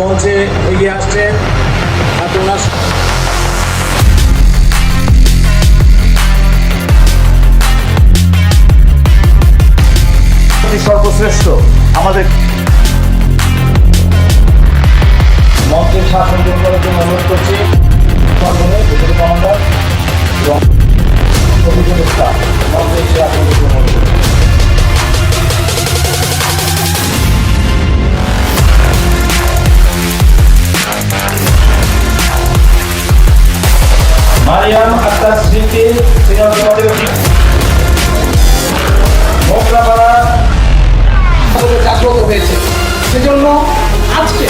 মঞ্চে এগিয়ে আসছেন আর সর্বশ্রেষ্ঠ আমাদের মঞ্চের শাসন করার জন্য অনুরোধ করছি। সর্বনে কমান্ডার এবং মারিয়াম আক্তার স্মৃতি মোকরাপাড়া জাগ্রত হয়েছে। সেজন্য আজকে